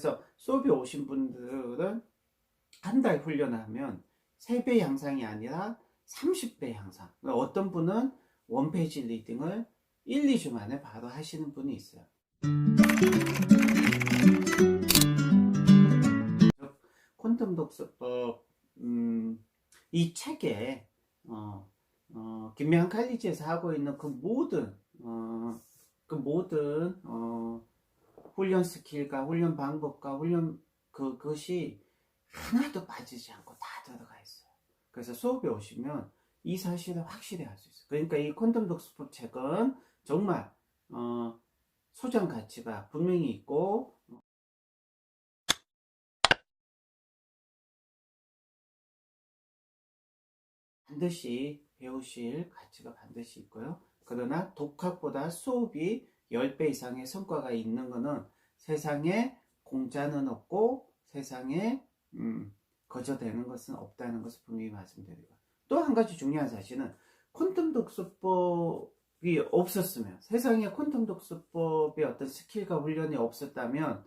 그래서 수업에 오신 분들은 한 달 훈련하면 3배 향상이 아니라 30배 향상. 그러니까 어떤 분은 원페이지 리딩을 1, 2주 만에 바로 하시는 분이 있어요. 콘돔 독서법 음, 이 책에 어, 어, 김명한 칼리지에서 하고 있는 그 모든 어, 그 모든 어, 훈련 스킬과 훈련 방법과 훈련 그, 그것이 하나도 빠지지 않고 다 들어가 있어요. 그래서 수업에 오시면 이 사실을 확실히 알 수 있어요. 그러니까 이 콘돔 독서법 책은 정말 어, 소장 가치가 분명히 있고 반드시 배우실 가치가 반드시 있고요. 그러나 독학보다 수업이 10배 이상의 성과가 있는 것은 세상에 공짜는 없고 세상에 음, 거저되는 것은 없다는 것을 분명히 말씀드리고. 또 한 가지 중요한 사실은 콘돔 독서법이 없었으면 세상에 콘돔 독서법의 어떤 스킬과 훈련이 없었다면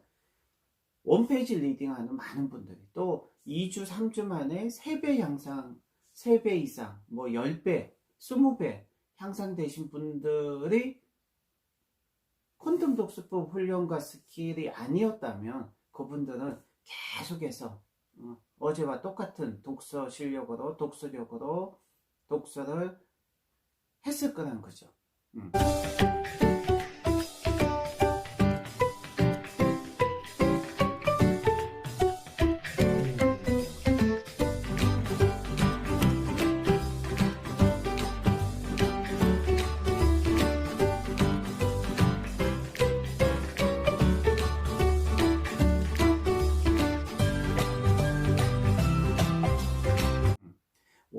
원페이지 리딩하는 많은 분들이 또 2주, 3주 만에 3배 향상, 3배 이상, 뭐 10배, 20배 향상되신 분들이 콘돔 독서법 훈련과 스킬이 아니었다면 그분들은 계속해서 어, 어제와 똑같은 독서 실력으로 독서력으로 독서를 했을 거라는 거죠. 음.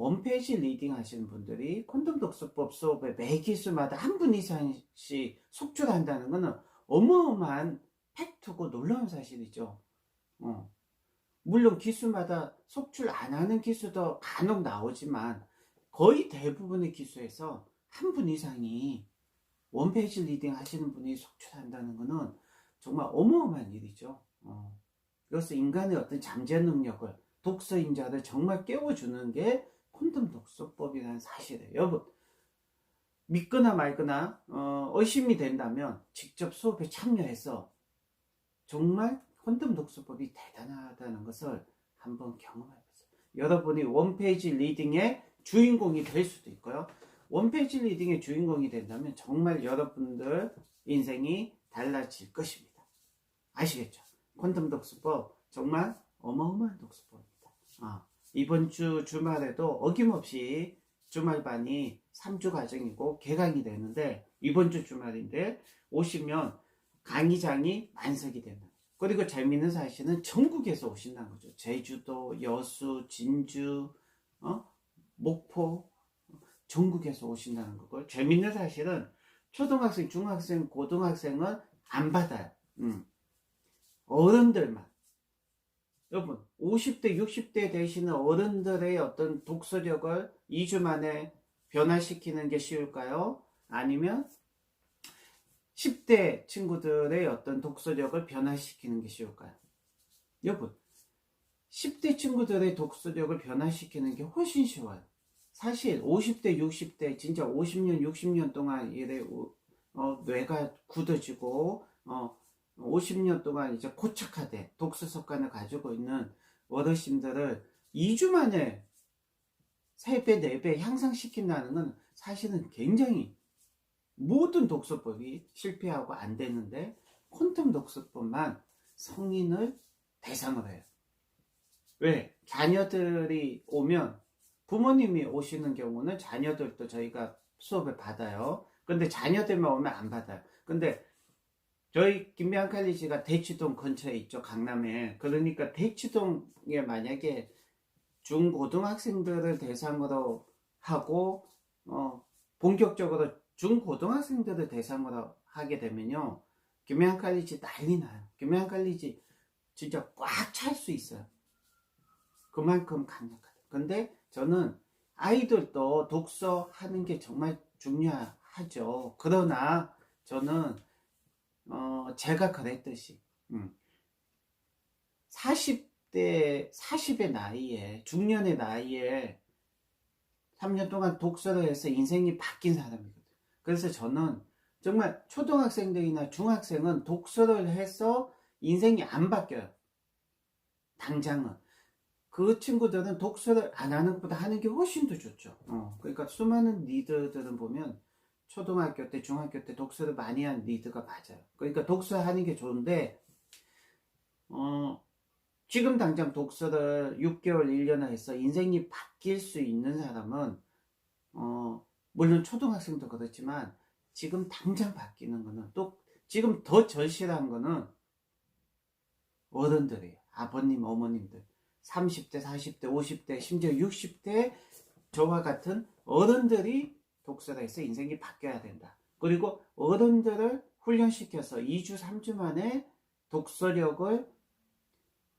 원페이지 리딩 하시는 분들이 콘돔 독서법 수업에 매 기수마다 한 분 이상씩 속출한다는 것은 어마어마한 팩트고 놀라운 사실이죠. 어. 물론 기수마다 속출 안 하는 기수도 간혹 나오지만 거의 대부분의 기수에서 한 분 이상이 원페이지 리딩 하시는 분이 속출한다는 것은 정말 어마어마한 일이죠. 어. 그래서 인간의 어떤 잠재 능력을 독서인자를 정말 깨워주는 게 콘돔 독서법이라는 사실이에요. 여러분 믿거나 말거나 어, 의심이 된다면 직접 수업에 참여해서 정말 콘돔 독서법이 대단하다는 것을 한번 경험해보세요. 여러분이 원페이지 리딩의 주인공이 될 수도 있고요. 원페이지 리딩의 주인공이 된다면 정말 여러분들 인생이 달라질 것입니다. 아시겠죠? 콘돔 독서법 정말 어마어마한 독서법입니다. 아. 이번 주 주말에도 어김없이 주말반이 3주 과정이고 개강이 되는데 이번 주 주말인데 오시면 강의장이 만석이 되는 그리고 재미있는 사실은 전국에서 오신다는 거죠. 제주도, 여수, 진주, 어? 목포 전국에서 오신다는 거고 재미있는 사실은 초등학생, 중학생, 고등학생은 안 받아요. 음. 어른들만 여러분 50대 60대 되시는 어른들의 어떤 독서력을 2주 만에 변화시키는 게 쉬울까요? 아니면 10대 친구들의 어떤 독서력을 변화시키는 게 쉬울까요? 여러분 10대 친구들의 독서력을 변화시키는 게 훨씬 쉬워요. 사실 50대 60대 진짜 50년 60년 동안 이래 어, 뇌가 굳어지고 어, 50년 동안 이제 고착화돼 독서 습관을 가지고 있는 어르신들을 2주 만에 3배, 4배 향상시킨다는 건 사실은 굉장히 모든 독서법이 실패하고 안 되는데 콘텀 독서법만 성인을 대상으로 해요. 왜? 자녀들이 오면 부모님이 오시는 경우는 자녀들도 저희가 수업을 받아요. 근데 자녀들만 오면 안 받아요. 근데 저희 김미안 칼리지가 대치동 근처에 있죠 강남에. 그러니까 대치동에 만약에 중고등학생들을 대상으로 하고 어 본격적으로 중고등학생들을 대상으로 하게 되면요 김미안 칼리지 난리 나요. 김미안 칼리지 진짜 꽉 찰 수 있어요. 그만큼 강력하다. 근데 저는 아이들도 독서하는 게 정말 중요하죠. 그러나 저는 어, 제가 그랬듯이 음, 40대, 40의 나이에, 중년의 나이에 3년 동안 독서를 해서 인생이 바뀐 사람이거든. 그래서 저는 정말 초등학생들이나 중학생은 독서를 해서 인생이 안 바뀌어요. 당장은. 그 친구들은 독서를 안 하는 것보다 하는 게 훨씬 더 좋죠. 어, 그러니까 수많은 리더들은 보면 초등학교 때, 중학교 때 독서를 많이 한 리드가 맞아요. 그러니까 독서하는 게 좋은데, 어, 지금 당장 독서를 6개월, 1년을 해서 인생이 바뀔 수 있는 사람은, 어, 물론 초등학생도 그렇지만, 지금 당장 바뀌는 거는 또, 지금 더 절실한 거는 어른들이에요. 아버님, 어머님들. 30대, 40대, 50대, 심지어 60대, 저와 같은 어른들이 독서를 해서 인생이 바뀌어야 된다. 그리고 어른들을 훈련시켜서 2주, 3주 만에 독서력을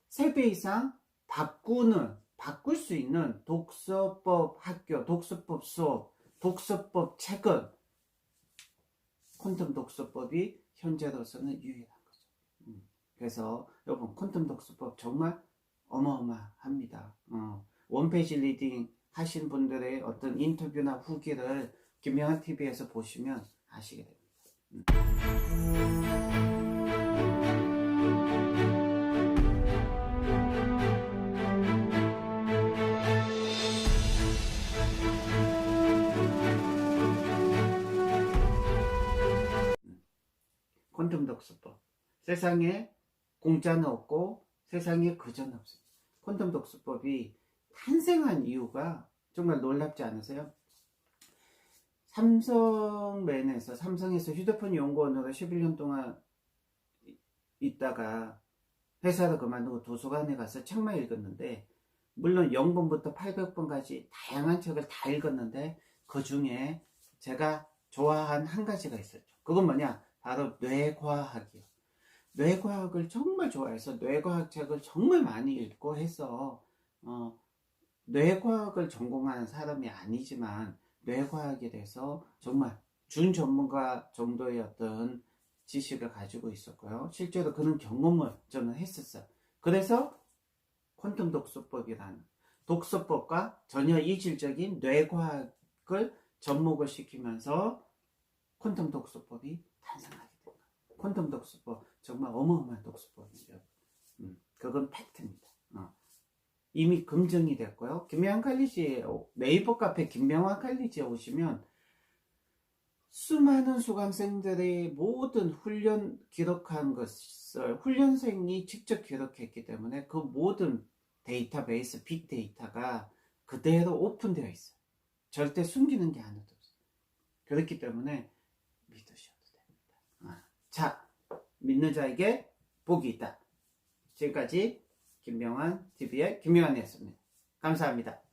3배 이상 바꾸는, 바꿀 수 있는 독서법 학교, 독서법 수업, 독서법 책은 퀀텀 독서법이 현재로서는 유일한 거죠. 음, 그래서 여러분 퀀텀 독서법 정말 어마어마합니다. 어, 원페이지 리딩 하신 분들의 어떤 인터뷰나 후기를 김명한 TV에서 보시면 아시게 됩니다. 음. 퀀텀 독서법. 세상에 공짜는 없고 세상에 거저는 없습니다. 퀀텀 독서법이 탄생한 이유가 정말 놀랍지 않으세요? 삼성맨에서 삼성에서 휴대폰 연구원으로 11년 동안 이- 있다가 회사를 그만두고 도서관에 가서 책만 읽었는데 물론 0번부터 800번까지 다양한 책을 다 읽었는데 그 중에 제가 좋아한 한 가지가 있었죠. 그건 뭐냐? 바로 뇌과학이요. 뇌과학을 정말 좋아해서 뇌과학 책을 정말 많이 읽고 해서 어, 뇌과학을 전공하는 사람이 아니지만 뇌과학에 대해서 정말 준 전문가 정도의 어떤 지식을 가지고 있었고요. 실제로 그런 경험을 저는 했었어요. 그래서 퀀텀 독서법이라는 독서법과 전혀 이질적인 뇌과학을 접목을 시키면서 퀀텀 독서법이 탄생하게 된 거예요. 퀀텀 독서법 정말 어마어마한 독서법이죠. 음, 그건 팩트입니다. 어. 이미 검증이 됐고요. 김명환 칼리지에 오- 네이버 카페 김명환 칼리지에 오시면 수많은 수강생들의 모든 훈련 기록한 것을 훈련생이 직접 기록했기 때문에 그 모든 데이터베이스 빅데이터가 그대로 오픈되어 있어요. 절대 숨기는 게 하나도 없어요. 그렇기 때문에 믿으셔도 됩니다. 아, 자, 믿는 자에게 복이 있다. 지금까지 김명환 TV의 김명환이었습니다. 감사합니다.